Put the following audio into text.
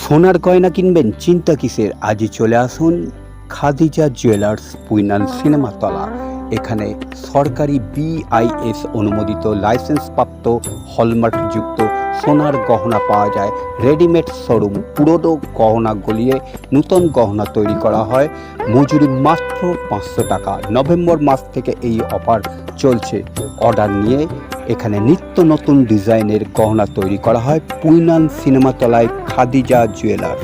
সোনার গয়না কিনবেন, চিন্তা কিসের? আজই চলে আসুন খাদিজা জুয়েলার্স পুইনাল সিনেমাতলা এখানে সরকারি বিআইএস অনুমোদিত লাইসেন্সপ্রাপ্ত হলমার্কযুক্ত সোনার গহনা পাওয়া যায়। রেডিমেড শোরুম পুরনো গহনা গলিয়ে নতুন গহনা তৈরি করা হয়। মজুরি মাত্র পাঁচশো টাকা। নভেম্বর মাস থেকে এই অফার চলছে। অর্ডার নিয়ে এখানে নিত্য নতুন ডিজাইনের গহনা তৈরি করা হয় পুইনান সিনেমাতলায় খাদিজা জুয়েলার্স